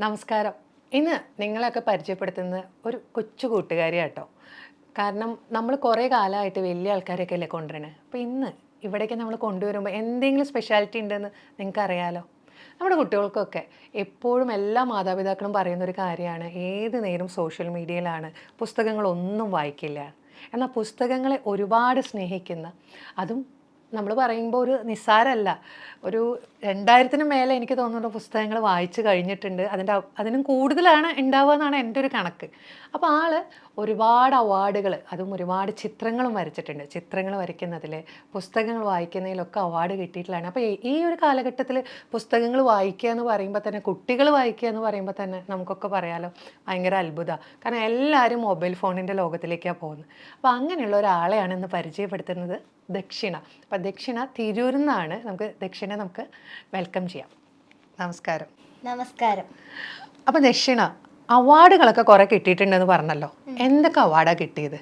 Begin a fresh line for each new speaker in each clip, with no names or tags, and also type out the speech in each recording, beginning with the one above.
നമസ്കാരം. ഇന്ന് നിങ്ങളെയൊക്കെ പരിചയപ്പെടുത്തുന്നത് ഒരു കൊച്ചു കൂട്ടുകാരിയാട്ടോ. കാരണം നമ്മൾ കുറേ കാലമായിട്ട് വലിയ ആൾക്കാരൊക്കെ അല്ലേ കൊണ്ടുവരണേ. അപ്പോൾ ഇന്ന് ഇവിടേക്ക് നമ്മൾ കൊണ്ടുവരുമ്പോൾ എന്തെങ്കിലും സ്പെഷ്യാലിറ്റി ഉണ്ടെന്ന് നിങ്ങൾക്കറിയാലോ. നമ്മുടെ കുട്ടികൾക്കൊക്കെ എപ്പോഴും എല്ലാ മാതാപിതാക്കളും പറയുന്ന ഒരു കാര്യമാണ്. ഏത് നേരം സോഷ്യൽ മീഡിയയിലാണ് പുസ്തകങ്ങളൊന്നും വായിക്കില്ല. എന്നാൽ പുസ്തകങ്ങളെ ഒരുപാട് സ്നേഹിക്കുന്ന അതും നമ്മൾ പറയുമ്പോൾ ഒരു നിസ്സാരമല്ല ഒരു രണ്ടായിരത്തിന് മേലെ എനിക്ക് തോന്നുന്നു പുസ്തകങ്ങൾ വായിച്ചു കഴിഞ്ഞിട്ടുണ്ട്. അതിന്റെ അതിനും കൂടുതലാണ് ഉണ്ടാവുക എന്നാണ് എന്റെ ഒരു കണക്ക്. അപ്പോൾ ആൾ ഒരുപാട് അവാർഡുകൾ അതും ഒരുപാട് ചിത്രങ്ങളും വരച്ചിട്ടുണ്ട്. ചിത്രങ്ങൾ വരയ്ക്കുന്നതിൽ പുസ്തകങ്ങൾ വായിക്കുന്നതിലൊക്കെ അവാർഡ് കിട്ടിയിട്ടുള്ളതാണ്. അപ്പോൾ ഈ- ഒരു കാലഘട്ടത്തിൽ പുസ്തകങ്ങൾ വായിക്കുക എന്ന് പറയുമ്പോൾ തന്നെ കുട്ടികൾ വായിക്കുക എന്ന് പറയുമ്പോൾ തന്നെ നമുക്കൊക്കെ പറയാലോ ഭയങ്കര അത്ഭുതമാണ് കാരണം എല്ലാവരും മൊബൈൽ ഫോണിന്റെ ലോകത്തിലേക്കാണ് പോകുന്നത്. അപ്പോൾ അങ്ങനെയുള്ള ഒരാളെയാണ് ഇന്ന് പരിചയപ്പെടുത്തുന്നത്. ദക്ഷിണ. അപ്പം ദക്ഷിണ തിരൂരിൽ നിന്നാണ് നമുക്ക് ദക്ഷിണ നമുക്ക് വെൽക്കം ചെയ്യാം. നമസ്കാരം.
നമസ്കാരം.
അപ്പം ദക്ഷിണ അവാർഡുകളൊക്കെ കുറേ കിട്ടിയിട്ടുണ്ടെന്ന് പറഞ്ഞല്ലോ. എന്തൊക്കെ അവാർഡാണ് കിട്ടിയത്?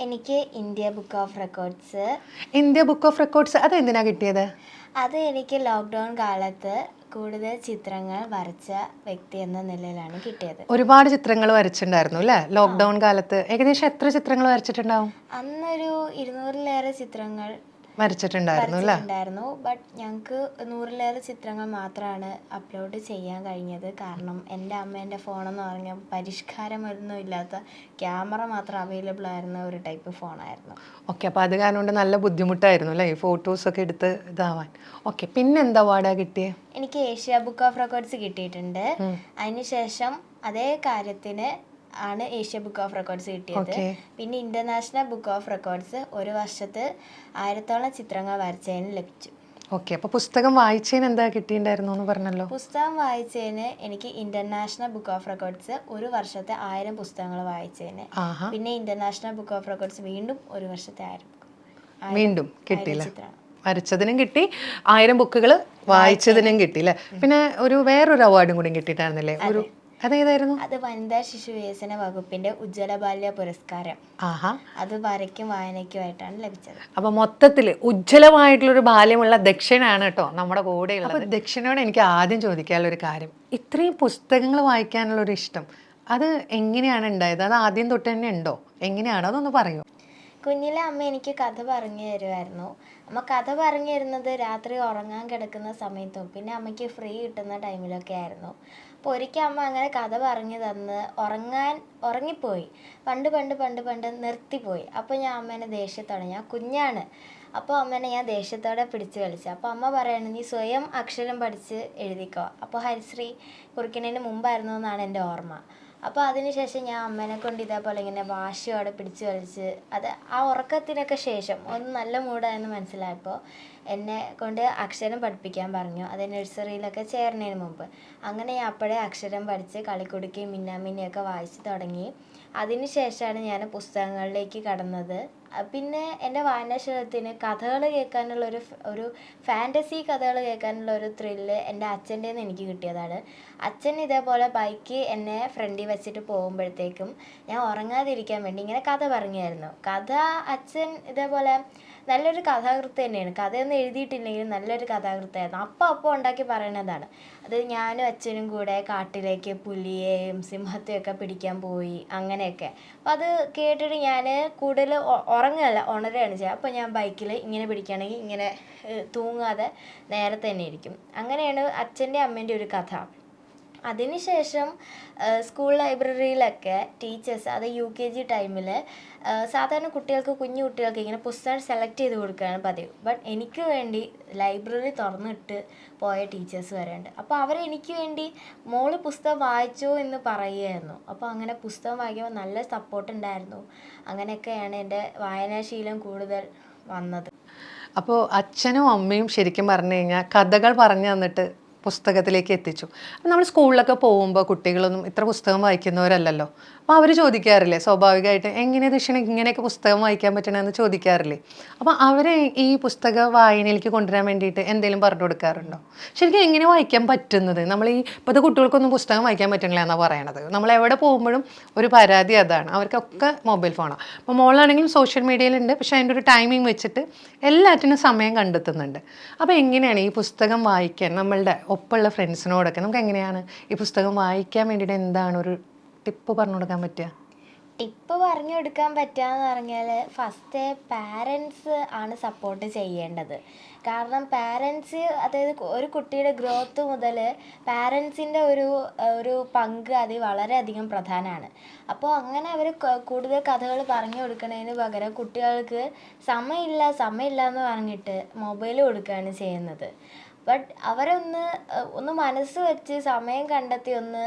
എനിക്ക് India book of records
India book of records അത് എന്തിനാണ് കിട്ടിയത്?
അത് എനിക്ക് ലോക്ക്ഡൗൺ കാലത്ത് കൂടുതൽ ചിത്രങ്ങൾ വരച്ച വ്യക്തി എന്ന നിലയിലാണ് കിട്ടിയത്.
ഒരുപാട് ചിത്രങ്ങൾ വരച്ചിട്ടുണ്ടായിരുന്നു അല്ലേ? ലോക്ക്ഡൗൺ കാലത്ത് ഏകദേശം എത്ര ചിത്രങ്ങൾ വരച്ചിട്ടുണ്ടാവും?
അന്നൊരു ഇരുന്നൂറിലേറെ ചിത്രങ്ങൾ
വരച്ചിട്ടുണ്ടായിരുന്നു അല്ലേ?
ഉണ്ടായിരുന്നു ബട്ട് ഞങ്ങൾക്ക് നൂറിലേറെ ചിത്രങ്ങൾ മാത്രമാണ് അപ്ലോഡ് ചെയ്യാൻ കഴിഞ്ഞത്. കാരണം എന്റെ അമ്മേന്റെ ഫോണെന്ന് പറഞ്ഞാൽ പരിഷ്കാരമൊന്നും ഇല്ലാത്ത ക്യാമറ മാത്രം അവൈലബിൾ ആയിരുന്ന ഒരു ടൈപ്പ് ഫോണായിരുന്നു.
ഓക്കെ അപ്പോൾ അത് കാരണം കൊണ്ട് നല്ല ബുദ്ധിമുട്ടായിരുന്നു അല്ലേ? ഈ ഫോട്ടോസൊക്കെ എടുത്ത് ഇതാവാൻ. ഓക്കെ പിന്നെ എന്താ അവാർഡാ കിട്ടിയത്
എനിക്ക് ഏഷ്യ ബുക്ക് ഓഫ് റെക്കോർഡ്സ് കിട്ടിയിട്ടുണ്ട്. അതിനുശേഷം അതേ കാര്യത്തിന് ആണ് ഏഷ്യ ബുക്ക് ഓഫ് റെക്കോർഡ്സ് കിട്ടിയത്. പിന്നെ ഇന്റർനാഷണൽ ബുക്ക് ഓഫ് റെക്കോർഡ്സ് ഒരു വർഷത്ത് ആയിരത്തോളം ചിത്രങ്ങൾ വരച്ചതിന് ലഭിച്ചു.
ഓക്കെ. അപ്പോൾ പുസ്തകം വായിച്ചതിന് എന്താ കിട്ടിയിട്ടുണ്ടായിരുന്നു എന്ന് പറഞ്ഞല്ലോ.
പുസ്തകം വായിച്ചതിന് എനിക്ക് ഇന്റർനാഷണൽ ബുക്ക് ഓഫ് റെക്കോർഡ്സ് ഒരു വർഷത്തെ ആയിരം പുസ്തകങ്ങൾ വായിച്ചതിന്. പിന്നെ ഇന്റർനാഷണൽ ബുക്ക് ഓഫ് റെക്കോർഡ്സ് വീണ്ടും ഒരു വർഷത്തെ ആയിരം
വീണ്ടും കിട്ടിയില്ല. വരച്ചതിനും കിട്ടി ആയിരം ബുക്കുകൾ വായിച്ചതിനും കിട്ടി അല്ലേ പിന്നെ ഒരു വേറൊരു അവാർഡും കൂടി കിട്ടിയിട്ടായിരുന്നില്ലേ? ഒരു അതേതായിരുന്നു
അത് വനിതാ ശിശു വികസന വകുപ്പിന്റെ ഉജ്ജ്വല ബാല്യ പുരസ്കാരം.
ആഹാ.
അത് വരയ്ക്കും വായനയ്ക്കുമായിട്ടാണ് ലഭിച്ചത്.
അപ്പൊ മൊത്തത്തിൽ ഉജ്ജ്വലമായിട്ടുള്ളൊരു ബാല്യമുള്ള ദക്ഷിണാണ് കേട്ടോ നമ്മുടെ അപ്പൊ ദക്ഷിണയോട് എനിക്ക് ആദ്യം ചോദിക്കാനുള്ള ഒരു കാര്യം. ഇത്രയും പുസ്തകങ്ങൾ വായിക്കാനുള്ള ഒരു ഇഷ്ടം അത് എങ്ങനെയാണ് ഉണ്ടായത്? അത് ആദ്യം തൊട്ട് തന്നെ ഉണ്ടോ? എങ്ങനെയാണോ? അതൊന്ന് പറയൂ?
കുഞ്ഞിലെ അമ്മ എനിക്ക് കഥ പറഞ്ഞു തരുമായിരുന്നു അമ്മ കഥ പറഞ്ഞു തരുന്നത് രാത്രി ഉറങ്ങാൻ കിടക്കുന്ന സമയത്തും പിന്നെ അമ്മയ്ക്ക് ഫ്രീ കിട്ടുന്ന ടൈമിലൊക്കെ ആയിരുന്നു. അപ്പോൾ ഒരിക്കൽ അമ്മ അങ്ങനെ കഥ പറഞ്ഞു തന്ന് ഉറങ്ങാൻ ഉറങ്ങിപ്പോയി. പണ്ട് പണ്ട് പണ്ട് പണ്ട് നിർത്തിപ്പോയി. അപ്പോൾ ഞാൻ അമ്മേനെ ദേഷ്യത്തോടെ ഞാൻ കുഞ്ഞാണ്. അപ്പോൾ അമ്മേനെ ഞാൻ ദേഷ്യത്തോടെ പിടിച്ച് കളിച്ചു അപ്പോൾ അമ്മ പറയുന്നത് നീ സ്വയം അക്ഷരം പഠിച്ച് എഴുതിക്കോ. അപ്പോൾ ഹരിശ്രീ കുറിക്കുന്നതിന് മുമ്പായിരുന്നു എന്നാണ് എന്റെ ഓർമ്മ. അപ്പോൾ അതിനുശേഷം ഞാൻ അമ്മേനെ കൊണ്ട് ഇതേപോലെ ഇങ്ങനെ വാശിയോടെ പിടിച്ചു വലിച്ച് അത് ആ ഉറക്കത്തിനൊക്കെ ശേഷം ഒന്ന് നല്ല മൂടായെന്ന് മനസ്സിലായപ്പോൾ എന്നെ കൊണ്ട് അക്ഷരം പഠിപ്പിക്കാൻ പറഞ്ഞു. അത് നഴ്സറിയിലൊക്കെ ചേർന്നതിന് മുമ്പ്. അങ്ങനെ ഞാൻ അപ്പോഴേ അക്ഷരം പഠിച്ച് കളിക്കുടുക്കി മിന്നാമിന്നിയൊക്കെ വായിച്ച് തുടങ്ങി. അതിനുശേഷമാണ് ഞാൻ പുസ്തകങ്ങളിലേക്ക് കടന്നത്. പിന്നെ എന്റെ വായനാശീലത്തിന് കഥകൾ കേൾക്കാനുള്ള ഒരു ഒരു ഫാന്റസി കഥകൾ കേൾക്കാനുള്ള ഒരു ത്രില്ല് എന്റെ അച്ഛന്റെ നിന്ന് എനിക്ക് കിട്ടിയതാണ്. അച്ഛൻ ഇതേപോലെ ബൈക്ക് എന്നെ ഫ്രണ്ടിൽ വെച്ചിട്ട് പോകുമ്പോഴത്തേക്കും ഞാൻ ഉറങ്ങാതിരിക്കാൻ വേണ്ടി ഇങ്ങനെ കഥ പറഞ്ഞായിരുന്നു. കഥ അച്ഛൻ ഇതേപോലെ നല്ലൊരു കഥാകൃത്ത് തന്നെയാണ്. കഥയൊന്നും എഴുതിയിട്ടില്ലെങ്കിലും നല്ലൊരു കഥാകൃത്തായിരുന്നു. അപ്പോൾ അപ്പോൾ ഉണ്ടാക്കി പറയണതാണ്. അത് ഞാനും അച്ഛനും കൂടെ കാട്ടിലേക്ക് പുലിയെയും സിംഹത്തെയൊക്കെ പിടിക്കാൻ പോയി അങ്ങനെയൊക്കെ. അപ്പോൾ അത് കേട്ടിട്ട് ഞാൻ കൂടുതൽ ഉറങ്ങുകയല്ല ഉണരുകയാണ് ചെയ്യുക. അപ്പോൾ ഞാൻ ബൈക്കിൽ ഇങ്ങനെ പിടിക്കുകയാണെങ്കിൽ ഇങ്ങനെ തൂങ്ങാതെ നേരെ തന്നെ ഇരിക്കും. അങ്ങനെയാണ് അച്ഛന്റെ അമ്മേന്റെ ഒരു കഥ. അതിനുശേഷം സ്കൂൾ ലൈബ്രറിയിലൊക്കെ ടീച്ചേഴ്സ് അത് യു കെ ജി ടൈമിൽ സാധാരണ കുട്ടികൾക്ക് കുഞ്ഞു കുട്ടികൾക്ക് ഇങ്ങനെ പുസ്തകം സെലക്ട് ചെയ്ത് കൊടുക്കുകയാണ് പതിവ്. ബട്ട് എനിക്ക് വേണ്ടി ലൈബ്രറി തുറന്നിട്ട് പോയ ടീച്ചേഴ്സ് വരെ ഉണ്ട് അപ്പോൾ അവർ എനിക്ക് വേണ്ടി മോൾ പുസ്തകം വായിച്ചോ എന്ന് പറയുമായിരുന്നു അപ്പോൾ അങ്ങനെ പുസ്തകം വായിക്കുമ്പോൾ നല്ല സപ്പോർട്ട് ഉണ്ടായിരുന്നു. അങ്ങനെയൊക്കെയാണ് എന്റെ വായനാശീലം കൂടുതൽ വന്നത്.
അപ്പോൾ അച്ഛനും അമ്മയും ശരിക്കും പറഞ്ഞു കഴിഞ്ഞാൽ കഥകൾ പറഞ്ഞു തന്നിട്ട് പുസ്തകത്തിലേക്ക് എത്തിച്ചു. നമ്മൾ സ്കൂളിലൊക്കെ പോകുമ്പോൾ കുട്ടികളൊന്നും ഇത്ര പുസ്തകം വായിക്കുന്നവരല്ലല്ലോ. അപ്പോൾ അവർ ചോദിക്കാറില്ലേ സ്വാഭാവികമായിട്ട് എങ്ങനെ ദക്ഷിണ ഇങ്ങനെയൊക്കെ പുസ്തകം വായിക്കാൻ പറ്റണമെന്ന് ചോദിക്കാറില്ലേ. അപ്പോൾ അവരെ ഈ പുസ്തക വായനയിലേക്ക് കൊണ്ടുവരാൻ വേണ്ടിയിട്ട് എന്തെങ്കിലും പറഞ്ഞു കൊടുക്കാറുണ്ടോ? ശരിക്കും എങ്ങനെ വായിക്കാൻ പറ്റുന്നത്? നമ്മൾ ഈ ഇപ്പോഴത്തെ കുട്ടികൾക്കൊന്നും പുസ്തകം വായിക്കാൻ പറ്റണില്ല എന്നാണ് പറയണത്. നമ്മൾ എവിടെ പോകുമ്പോഴും ഒരു പരാതി അതാണ്. അവർക്കൊക്കെ മൊബൈൽ ഫോണാണ് അപ്പോൾ മോളാണെങ്കിലും സോഷ്യൽ മീഡിയയിലുണ്ട്. പക്ഷേ അതിന്റെ ഒരു ടൈമിംഗ് വെച്ചിട്ട് എല്ലാറ്റിനും സമയം കണ്ടെത്തുന്നുണ്ട്. അപ്പോൾ എങ്ങനെയാണ് ഈ പുസ്തകം വായിക്കാൻ നമ്മളുടെ ഒപ്പമുള്ള ഫ്രണ്ട്സിനോടൊക്കെ നമുക്ക് എങ്ങനെയാണ് ഈ പുസ്തകം വായിക്കാൻ വേണ്ടിയിട്ട് എന്താണ് ഒരു ടിപ്പ് പറഞ്ഞു കൊടുക്കാൻ പറ്റുക?
ടിപ്പ് പറഞ്ഞു കൊടുക്കാൻ പറ്റുകയെന്ന് പറഞ്ഞാൽ ഫസ്റ്റ് പാരൻസ് ആണ് സപ്പോർട്ട് ചെയ്യേണ്ടത്. കാരണം പാരൻസ് അതായത് ഒരു കുട്ടിയുടെ ഗ്രോത്ത് മുതൽ പാരൻസിന്റെ ഒരു ഒരു പങ്ക് അതിൽ വളരെയധികം പ്രധാനമാണ്. അപ്പോൾ അങ്ങനെ അവർ കൂടുതൽ കഥകൾ പറഞ്ഞു കൊടുക്കുന്നതിന് പകരം കുട്ടികൾക്ക് സമയമില്ല സമയമില്ല എന്ന് പറഞ്ഞിട്ട് മൊബൈൽ കൊടുക്കുകയാണ് ചെയ്യുന്നത്. ബട്ട് അവരൊന്ന് ഒന്ന് മനസ്സ് വെച്ച് സമയം കണ്ടെത്തി ഒന്ന്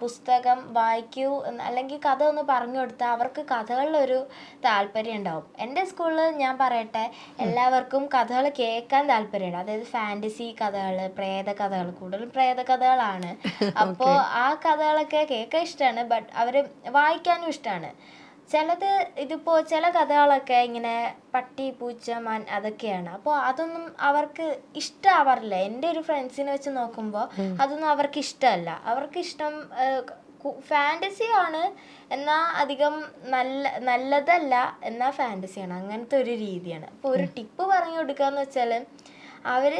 പുസ്തകം വായിക്കൂ എന്ന് അല്ലെങ്കിൽ കഥ ഒന്ന് പറഞ്ഞു കൊടുത്താൽ അവർക്ക് കഥകളിലൊരു താല്പര്യം ഉണ്ടാവും. എന്റെ സ്കൂളിൽ ഞാൻ പറയട്ടെ എല്ലാവർക്കും കഥകൾ കേൾക്കാൻ താല്പര്യമുണ്ട്. അതായത് ഫാന്റസി കഥകൾ പ്രേത കഥകൾ കൂടുതലും പ്രേത കഥകളാണ്. അപ്പോൾ ആ കഥകളൊക്കെ കേൾക്കാൻ ഇഷ്ടമാണ് ബട്ട് അവർ വായിക്കാനും ഇഷ്ടമാണ് ചിലത് ഇതിപ്പോൾ ചില കഥകളൊക്കെ ഇങ്ങനെ പട്ടി പൂച്ച മാൻ അതൊക്കെയാണ്. അപ്പോൾ അതൊന്നും അവർക്ക് ഇഷ്ടമാവാറില്ല എന്റെ ഒരു ഫ്രണ്ട്സിനെ വെച്ച് നോക്കുമ്പോൾ അതൊന്നും അവർക്ക് ഇഷ്ടമല്ല. അവർക്ക് ഇഷ്ടം ഫാന്റസി ആണ്. എന്നാൽ അധികം നല്ല നല്ലതല്ല എന്നാൽ ഫാന്റസിയാണ് അങ്ങനത്തെ ഒരു രീതിയാണ്. അപ്പോൾ ഒരു ടിപ്പ് പറഞ്ഞു കൊടുക്കാന്ന് വെച്ചാൽ അവർ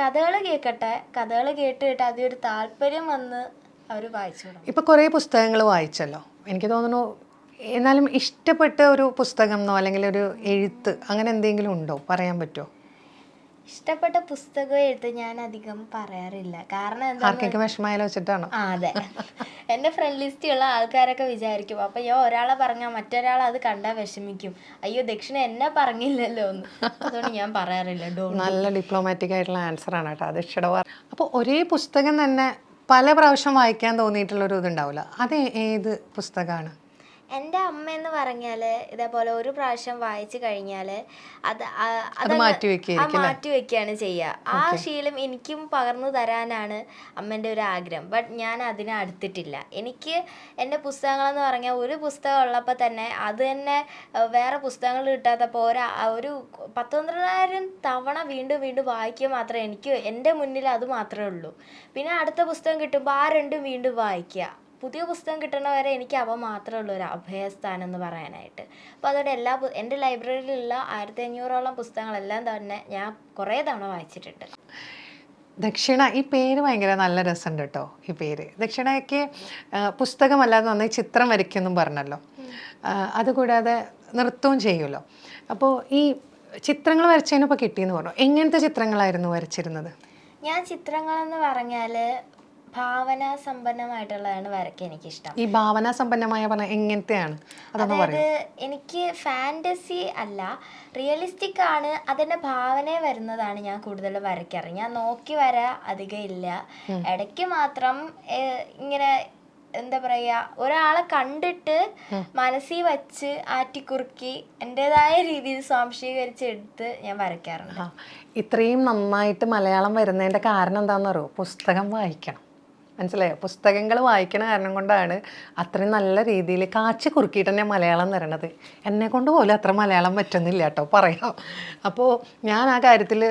കഥകൾ കേൾക്കട്ടെ കഥകൾ കേട്ട് കേട്ട് അതിലൊരു താല്പര്യം വന്ന് അവർ വായിച്ചു
ഇപ്പോൾ കുറേ പുസ്തകങ്ങൾ വായിച്ചല്ലോ. എനിക്ക് തോന്നുന്നു എന്നാലും ഇഷ്ടപ്പെട്ട ഒരു പുസ്തകം എന്നോ അല്ലെങ്കിൽ ഒരു എഴുത്ത് അങ്ങനെ എന്തെങ്കിലും ഉണ്ടോ? പറയാൻ പറ്റുമോ
ഇഷ്ടപ്പെട്ട പുസ്തകം എഴുത്ത് ഞാൻ അധികം പറയാറില്ല. കാരണം എന്താ
ആർക്കെങ്കിലും വിഷമമായാലോ വെച്ചിട്ടാണോ?
അതെ. എന്റെ ഫ്രണ്ട് ലിസ്റ്റിലുള്ള ആൾക്കാരൊക്കെ വിചാരിക്കും. അപ്പം ഞാൻ ഒരാളെ പറഞ്ഞാൽ മറ്റൊരാൾ അത് കണ്ടാൽ വിഷമിക്കും. അയ്യോ ദക്ഷിണ എന്നെ പറഞ്ഞില്ലല്ലോ എന്ന്. അതുകൊണ്ട് ഞാൻ പറയാറില്ല.
നല്ല ഡിപ്ലോമാറ്റിക് ആയിട്ടുള്ള ആൻസർ ആണ് കേട്ടോ അത് ഇഷ്ടവാർ അപ്പോൾ ഒരേ പുസ്തകം തന്നെ പല പ്രാവശ്യം വായിക്കാൻ തോന്നിയിട്ടുള്ള ഒരു ഇതുണ്ടാവില്ല അത് ഏത് പുസ്തകമാണ്?
എന്റെ അമ്മ എന്ന് പറഞ്ഞാൽ ഇതേപോലെ ഒരു പ്രാവശ്യം വായിച്ചു കഴിഞ്ഞാൽ അത്
അത് മാറ്റി
വെക്കുകയാണ് ചെയ്യുക. ആ ശീലം എനിക്കും പകർന്നു തരാനാണ് അമ്മേന്റെ ഒരു ആഗ്രഹം. ബട്ട് ഞാൻ അതിനെ അടുത്തിട്ടില്ല. എനിക്ക് എന്റെ പുസ്തകങ്ങളെന്ന് പറഞ്ഞാൽ ഒരു പുസ്തകം ഉള്ളപ്പോൾ തന്നെ അത് തന്നെ വേറെ പുസ്തകങ്ങൾ കിട്ടാത്തപ്പോൾ ഒരു ഒരു പത്ത് തവണ വീണ്ടും വീണ്ടും വായിക്കുക മാത്രമേ എനിക്ക് എന്റെ മുന്നിൽ അത് മാത്രമേ ഉള്ളൂ. പിന്നെ അടുത്ത പുസ്തകം കിട്ടുമ്പോൾ ആ രണ്ടും വീണ്ടും വായിക്കുക. പുതിയ പുസ്തകം കിട്ടണ വരെ എനിക്ക് അവ മാത്രമേ ഉള്ളൂ ഒരു അഭയസ്ഥാനം എന്ന് പറയാനായിട്ട്. അപ്പോൾ അതുകൊണ്ട് എല്ലാ എന്റെ ലൈബ്രറിയിലുള്ള ആയിരത്തി അഞ്ഞൂറോളം പുസ്തകങ്ങളെല്ലാം തന്നെ ഞാൻ കുറേ തവണ വായിച്ചിട്ടുണ്ട്.
ദക്ഷിണ ഈ പേര് ഭയങ്കര നല്ല രസമുണ്ട് കേട്ടോ ഈ പേര്. ദക്ഷിണയ്ക്ക് പുസ്തകമല്ലാതെ നന്നായി ചിത്രം വരയ്ക്കുമെന്നും പറഞ്ഞല്ലോ. അതുകൂടാതെ നൃത്തവും ചെയ്യുമല്ലോ. അപ്പോൾ ഈ ചിത്രങ്ങൾ വരച്ചതിനൊപ്പം കിട്ടിയെന്ന് പറഞ്ഞു. എങ്ങനത്തെ ചിത്രങ്ങളായിരുന്നു വരച്ചിരുന്നത്?
ഞാൻ ചിത്രങ്ങളെന്ന് പറഞ്ഞാൽ ഭാവന സമ്പന്നമായിട്ടുള്ളതാണ് എനിക്കിഷ്ടം.
ഈ ഭാവനാ സമ്പന്നമായ പറഞ്ഞ എങ്ങനത്തെയാണ്?
അതായത് എനിക്ക് ഫാന്റസി അല്ല റിയലിസ്റ്റിക് ആണ് അതിന്റെ ഭാവന വരുന്നതാണ് ഞാൻ കൂടുതൽ വരയ്ക്കാറ്. ഞാൻ നോക്കി വര അധികം ഇല്ല. ഇടയ്ക്ക് മാത്രം ഇങ്ങനെ എന്താ പറയുക ഒരാളെ കണ്ടിട്ട് മനസ്സിൽ വച്ച് ആറ്റിക്കുറുക്കി എന്റെതായ രീതിയിൽ സ്വാംശീകരിച്ച് എടുത്ത് ഞാൻ വരയ്ക്കാറുണ്ട്.
ഇത്രയും നന്നായിട്ട് മലയാളം വരുന്നതിന്റെ കാരണം എന്താണെന്ന് അറിയോ പുസ്തകം വായിക്കണം. മനസ്സിലായോ? പുസ്തകങ്ങൾ വായിക്കണ കാരണം കൊണ്ടാണ് അത്രയും നല്ല രീതിയിൽ കാച്ചി കുറുക്കിയിട്ട് തന്നെ മലയാളം തരണത് എന്നെ കൊണ്ട് പോലും അത്ര മലയാളം പറ്റുന്നില്ല കേട്ടോ പറയാം. അപ്പോൾ ഞാൻ ആ കാര്യത്തിൽ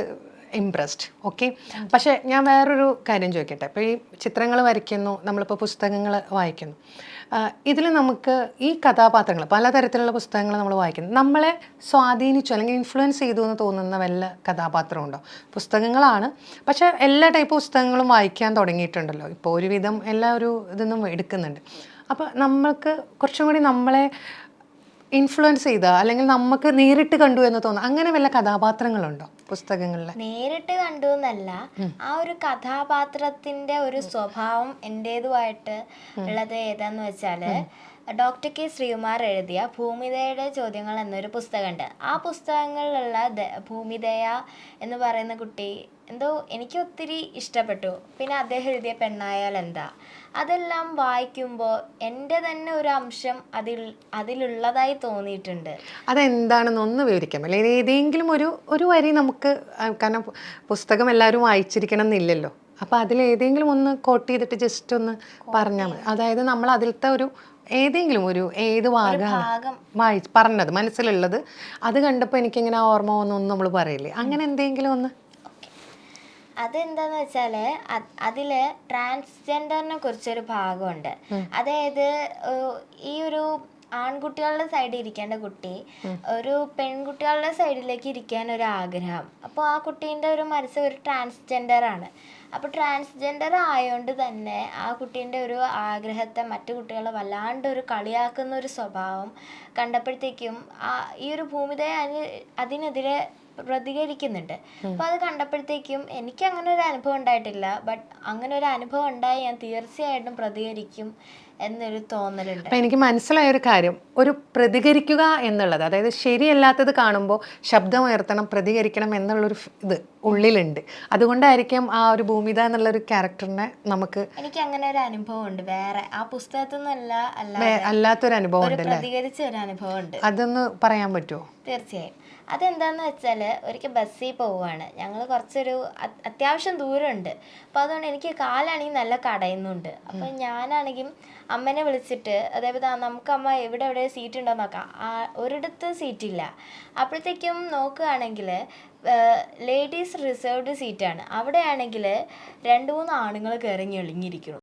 ഇംപ്രസ്ഡ് ഓക്കെ പക്ഷേ ഞാൻ വേറൊരു കാര്യം ചോദിക്കട്ടെ. ഇപ്പോൾ ഈ ചിത്രങ്ങൾ വരയ്ക്കുന്നു നമ്മളിപ്പോൾ പുസ്തകങ്ങൾ വായിക്കുന്നു. ഇതിൽ നമുക്ക് ഈ കഥാപാത്രങ്ങൾ പലതരത്തിലുള്ള പുസ്തകങ്ങൾ നമ്മൾ വായിക്കുന്നു. നമ്മളെ സ്വാധീനിച്ചു അല്ലെങ്കിൽ ഇൻഫ്ലുവൻസ് ചെയ്തു എന്ന് തോന്നുന്ന വല്ല കഥാപാത്രമുണ്ടോ പുസ്തകങ്ങളാണ്. പക്ഷേ എല്ലാ ടൈപ്പ് പുസ്തകങ്ങളും വായിക്കാൻ തുടങ്ങിയിട്ടുണ്ടല്ലോ. ഇപ്പോൾ ഒരുവിധം എല്ലാ ഒരു ഇതൊന്നും എടുക്കുന്നുണ്ട്. അപ്പോൾ നമ്മൾക്ക് കുറച്ചും കൂടി നമ്മളെ ഇൻഫ്ലുവൻസ് ചെയ്ത? അല്ലെങ്കിൽ നമുക്ക് നേരിട്ട് കണ്ടു എന്ന് തോന്നുന്നു? അങ്ങനെ വല്ല കഥാപാത്രങ്ങളുണ്ടോ പുസ്തകങ്ങളിൽ
നേരിട്ട് കണ്ടു എന്നല്ല. ആ ഒരു കഥാപാത്രത്തിന്റെ ഒരു സ്വഭാവം എന്റേതുമായിട്ട് ഉള്ളത് ഏതാന്ന് വെച്ചാൽ ഡോക്ടർ കെ ശ്രീകുമാർ എഴുതിയ ഭൂമിതയുടെ ചോദ്യങ്ങൾ എന്നൊരു പുസ്തകമുണ്ട്. ആ പുസ്തകങ്ങളിലുള്ള ഭൂമിതയ എന്ന് പറയുന്ന കുട്ടി എന്തോ എനിക്ക് ഒത്തിരി ഇഷ്ടപ്പെട്ടു. പിന്നെ അദ്ദേഹം എഴുതിയ പെണ്ണായാൽ എന്താ? അതെല്ലാം വായിക്കുമ്പോൾ എന്റെ തന്നെ ഒരു അംശം അതിൽ അതിലുള്ളതായി തോന്നിയിട്ടുണ്ട്.
അതെന്താണെന്ന് ഒന്ന് വിവരിക്കാം. അല്ലെങ്കിൽ ഏതെങ്കിലും ഒരു ഒരു വരി നമുക്ക് കാരണം പുസ്തകം എല്ലാവരും വായിച്ചിരിക്കണം എന്നില്ലല്ലോ. അപ്പോൾ അതിൽ ഏതെങ്കിലും ഒന്ന് കോട്ട് ചെയ്തിട്ട് ജസ്റ്റ് ഒന്ന് പറഞ്ഞാൽ മതി. അതായത് നമ്മൾ അതിലത്തെ ഒരു ഏതെങ്കിലും ഒരു ഏത്
ഭാഗം.
വായി പറഞ്ഞത് മനസ്സിലുള്ളത്. അത് കണ്ടപ്പോൾ എനിക്കിങ്ങനെ ഓർമ്മ വന്നൊന്നും നമ്മൾ പറയില്ലേ? അങ്ങനെ എന്തെങ്കിലും ഒന്ന്?
അതെന്താന്ന് വെച്ചാൽ അത് അതിൽ ട്രാൻസ്ജെൻഡറിനെ കുറിച്ചൊരു ഭാഗമുണ്ട്. അതായത് ഈ ഒരു ആൺകുട്ടികളുടെ സൈഡിൽ ഇരിക്കേണ്ട കുട്ടി ഒരു പെൺകുട്ടികളുടെ സൈഡിലേക്ക് ഇരിക്കാൻ ഒരു ആഗ്രഹം. അപ്പോൾ ആ കുട്ടീന്റെ ഒരു മനസ്സ് ഒരു ട്രാൻസ്ജെൻഡർ ആണ് അപ്പോൾ ട്രാൻസ്ജെൻഡർ ആയതുകൊണ്ട് തന്നെ ആ കുട്ടീന്റെ ഒരു ആഗ്രഹത്തെ മറ്റു കുട്ടികളെ വല്ലാണ്ട് ഒരു കളിയാക്കുന്ന ഒരു സ്വഭാവം കണ്ടപ്പോഴത്തേക്കും ആ ഈ ഒരു ഭൂമിതയെ അതിന് അതിനെതിരെ പ്രതികരിക്കുന്നുണ്ട്. അപ്പോൾ അത് കണ്ടപ്പോഴത്തേക്കും എനിക്ക് അങ്ങനെ ഒരു അനുഭവം ഉണ്ടായിട്ടില്ല. ബട്ട് അങ്ങനെ ഒരു അനുഭവം ഉണ്ടായി ഞാൻ തീർച്ചയായിട്ടും പ്രതികരിക്കും. എന്നൊരു തോന്നലുണ്ട്.
അപ്പം എനിക്ക് മനസ്സിലായ ഒരു കാര്യം. ഒരു പ്രതികരിക്കുക എന്നുള്ളത് അതായത് ശരിയല്ലാത്തത് കാണുമ്പോൾ ശബ്ദം ഉയർത്തണം പ്രതികരിക്കണം എന്നുള്ളൊരു ഇത് ഉള്ളിലുണ്ട്. അതുകൊണ്ടായിരിക്കും ആ ഒരു ഭൂമിത എന്നുള്ളൊരു ക്യാരക്ടറിനെ നമുക്ക്
എനിക്ക് അങ്ങനെ ഒരു അനുഭവം ഉണ്ട് വേറെ ആ പുസ്തകത്തിൽ നിന്നല്ല അല്ല
അല്ലാത്തൊരു അനുഭവം
പ്രതികരിച്ച ഒരു അനുഭവം ഉണ്ട്
അതൊന്ന് പറയാൻ പറ്റുമോ
തീർച്ചയായും. അതെന്താന്ന് വെച്ചാൽ ഒരിക്കൽ ബസ്സിൽ പോവുകയാണ് ഞങ്ങൾ കുറച്ചൊരു അത്- അത്യാവശ്യം ദൂരമുണ്ട്. അപ്പോൾ അതുകൊണ്ട് എനിക്ക് കാലാണെങ്കിൽ നല്ല കടയുന്നുണ്ട്. അപ്പോൾ ഞാനാണെങ്കിൽ അമ്മനെ വിളിച്ചിട്ട് അതേപോലെ നമുക്ക് അമ്മ എവിടെ എവിടെ സീറ്റ് ഉണ്ടോ നോക്കാം. ആ ഒരിടത്ത് സീറ്റില്ല അപ്പോഴത്തേക്കും നോക്കുകയാണെങ്കിൽ ലേഡീസ് റിസർവ്ഡ് സീറ്റാണ് അവിടെയാണെങ്കിൽ രണ്ട് മൂന്ന് ആണുങ്ങൾ കയറി ഞെളിഞ്ഞിരിക്കുന്നു.